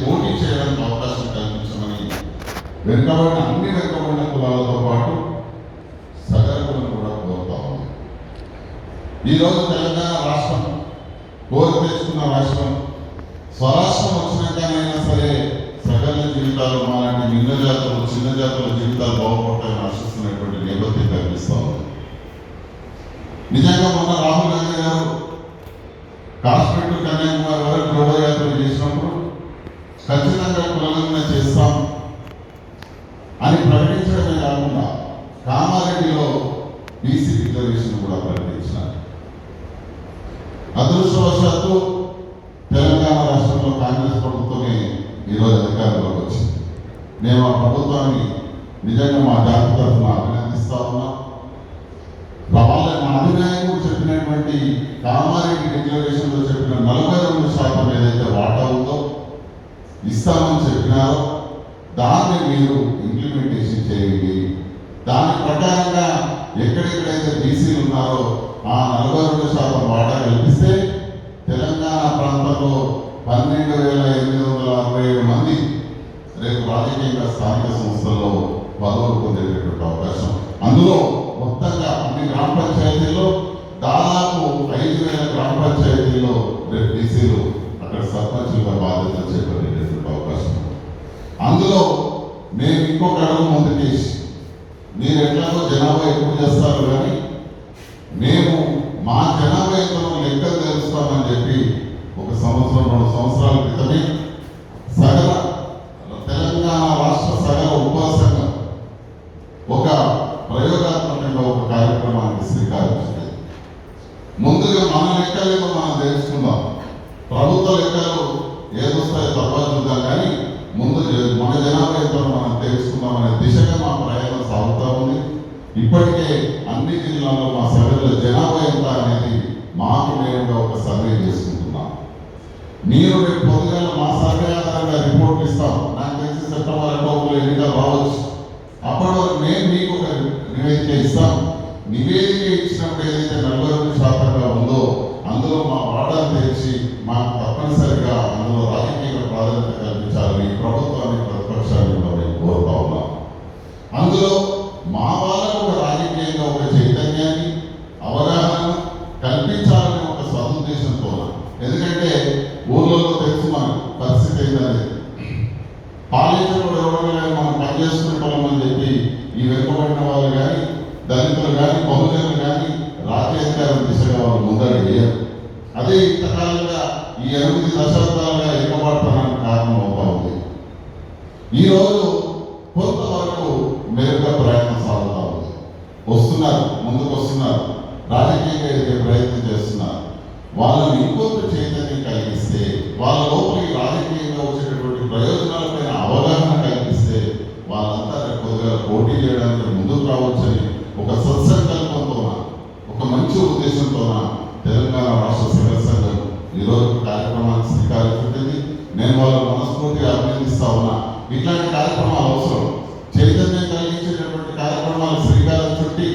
పోటీ చేయడానికి అవకాశం కల్పించమని వెనుకబడిన అన్ని వెనుకబడిన కులాలతో పాటు సగర కూడా కోరుతా ఉంది ఈరోజు తెలంగాణ రాష్ట్రం కోరి తెచ్చుకున్న రాష్ట్రం స్వరాష్ట్రం వచ్చినాకనైనా సరే సగల జీవితాలు మాలాంటి నిన్న జాతులు చిన్న జాతుల జీవితాలు బాగుపడతాయని ఆశిస్తున్నటువంటి నేపథ్యం కనిపిస్తా ఉంది నిజంగా మొన్న రాహుల్ గాంధీ గారు కాశ్మీర్ కన్యాకుమారి వరకు ఖచ్చితంగా కులగణన చేస్తాం అని ప్రకటించడమే కాకుండా కామారెడ్డిలో బీసీ డిక్లరేషన్ కూడా ప్రకటించినారు. అదృష్టవశాత్తు తెలంగాణ రాష్ట్రంలో కాంగ్రెస్ ప్రభుత్వమే ఈరోజు అధికారంలోకి వచ్చింది. మేము ఆ ప్రభుత్వాన్ని నిజంగా మా జాతి తరఫున అభినందిస్తా ఉన్నాం. వాళ్ళ మా అధినాయకుడు చెప్పినటువంటి కామారెడ్డి డిక్లరేషన్లో చెప్పిన నలభై ఇస్తామని చెప్పినారో. దాన్ని మీరు ఇంప్లిమెంటేషన్ చేయండి. దాని ప్రకారంగా ఎక్కడెక్కడైతే బీసీలు ఉన్నారో ఆ నలభై రెండు శాతం వాటా కల్పిస్తే తెలంగాణ ప్రాంతంలో పన్నెండు వేల ఎనిమిది వందల అరవై ఏడు మంది రేపు రాజకీయంగా స్థానిక సంస్థల్లో పదవులు పొందేటటువంటి అవకాశం. అందులో మొత్తంగా అన్ని గ్రామ పంచాయతీల్లో దాదాపు ఐదు వేల గ్రామ పంచాయతీల్లో రేపు బీసీలు అక్కడ సర్పంచులుగా బాధ్యత చేపట్టారు. అందులో మేము ఇంకొక అడుగు ముందుకేసి మీరు ఎట్లాగో జనాభా ఎక్కువ చేస్తారు కానీ మేము మా జనాభా ఎంతో లెక్కలు తెలుస్తామని చెప్పి ఒక సంవత్సరం రెండు సంవత్సరాల క్రితమే సగల తెలంగాణ రాష్ట్ర సగల ఉప ఒక ప్రయోగాత్మకంగా ఒక కార్యక్రమానికి శ్రీకారం చుట్టింది. ముందుగా మన లెక్కలేమో మనం తెలుసుకుందాం. ప్రభుత్వ లెక్కలు ఏదొస్తాయో తర్వాత చూద్దాం. కానీ ముందు మన జనాభా ఎంతో మనం తెలుసుకుందాం దిశగా మా ప్రయాణం సాగుతూ ఉంది. ఇప్పటికే అన్ని జిల్లాల్లో మా సభ్యుల జనాభా ఎంత అనేది మాకు మేముగా ఒక సర్వే చేసుకుంటున్నాం. మీరు రేపు పొద్దుగాల మా సర్వే ఆధారంగా రిపోర్ట్ ఇస్తాం. నాకు తెలిసి సెప్టెంబర్ అక్టోబర్లో ఎన్నికలు రావచ్చు. అప్పటి వరకు మేము మీకు ఒక నివేదిక ఇస్తాం. నివేదిక ఇచ్చినప్పుడు ఏదైతే అందులో మా వాళ్ళకు ఒక రాజకీయంగా ఒక చైతన్యాన్ని అవగాహన కల్పించాలనే ఒక సదుద్దేశంతో ఎందుకంటే ఊర్లలో తెలుసు మనకు పరిస్థితి ఏంటనేది. పాలించడం ఎవరైనా మనం పనిచేసుకుంటాం అని చెప్పి ఈ వెనుకబడిన వాళ్ళు కానీ దళితులు కానీ బహుజనులు కానీ రాజ్యాంగారం దిశగా వాళ్ళు ముందర వేయరు అదే ఇంతకాలంగా ఈ ఎనిమిది దశాబ్దాలుగా ఎక్కబడటానికి కారణం అవుతా ఉంది. ఈ రోజు ఇంకొంత చైతన్యం కలిగిస్తే వాళ్ళ లోపలికి రాజకీయంగా వచ్చేటటువంటి ప్రయోజనాలపైన అవగాహన కల్పిస్తే వాళ్ళంతా కొద్దిగా పోటీ చేయడానికి ముందుకు రావచ్చని ఒక సత్సంకల్పంతోన ఒక మంచి ఉద్దేశంతోన తెలంగాణ రాష్ట్ర సంఘ సంఘం ఈరోజు కార్యక్రమానికి శ్రీకారం చుట్టింది. నేను వాళ్ళ మనస్ఫూర్తిగా అభినందిస్తా ఉన్నా. ఇట్లాంటి కార్యక్రమాలు అవసరం. చైతన్యం కలిగించేటటువంటి కార్యక్రమాలు శ్రీకారం చుట్టి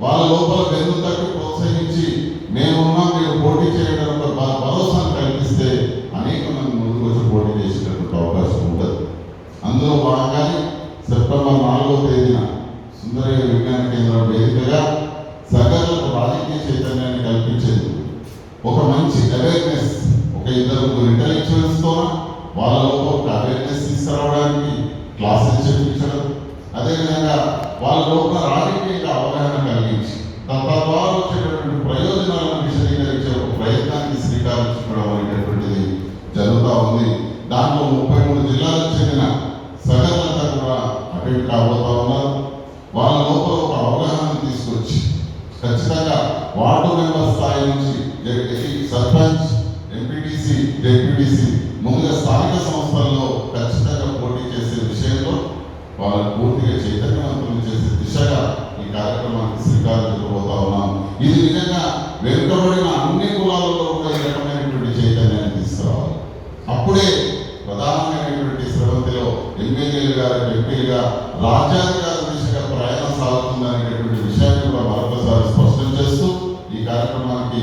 వాళ్ళ లోపల వెన్ను ప్రోత్సహించి మేమున్నా మీరు పోటీ చేయడం ఒక భ- భరోసాను కల్పిస్తే అనేక మంది ముందుకు వచ్చి పోటీ చేసేటటువంటి అవకాశం ఉండదు అందులో భాగంగానే సెప్టెంబర్ నాలుగో తేదీన సుందరయ్య విజ్ఞాన కేంద్రం వేదికగా సగర్లకు రాజకీయ చైతన్యాన్ని కల్పించేది. ఒక మంచి అవేర్నెస్ ఒక ఇద్దరు ఇంటలెక్చువల్స్తో వాళ్ళలో ఒక అవేర్నెస్ తీసుకురావడానికి క్లాసెస్ చెప్పించడం అదేవిధంగా వాళ్ళ లోపల రాజకీయ అవగాహన కలిగించి తద్వారా వచ్చేటటువంటి ప్రయోజనాలను విశదీకరించే ఒక ప్రయత్నానికి శ్రీకారం చుట్టడం అనేటటువంటిది జరుగుతూ ఉంది. దాంట్లో ముప్పై మూడు జిల్లాలకు చెందిన సగర్లంతా కూడా అటెండ్ కాబోతా ఉన్నారు. వాళ్ళ లోపల ఒక అవగాహన తీసుకొచ్చి ఖచ్చితంగా వార్డు మెంబర్ స్థాయి నుంచి సర్పంచ్ ఎంపీటీసీ జెడ్పీటీసీ ముందుగా స్థానిక సంస్థల్లో ఖచ్చితంగా పోటీ చేసే విషయంలో వాళ్ళని పూర్తిగా చైతన్యవంతులు చేసే దిశగా ఈ కార్యక్రమానికి శ్రీకారం చుట్టబోతా ఉన్నాం. ఇది నిజంగా వెనుకబడిన అన్ని కులాలలో కూడా ఈ రకమైనటువంటి చైతన్యాన్ని తీసుకురావాలి. అప్పుడే ప్రధానమైనటువంటి శ్రవంతిలో ఎమ్మెల్యేలు గారు ఎంపీలుగా రాజ్యాంగ సాగుతుందనేటటువంటి విషయాన్ని కూడా మరొకసారి స్పష్టం చేస్తూ ఈ కార్యక్రమానికి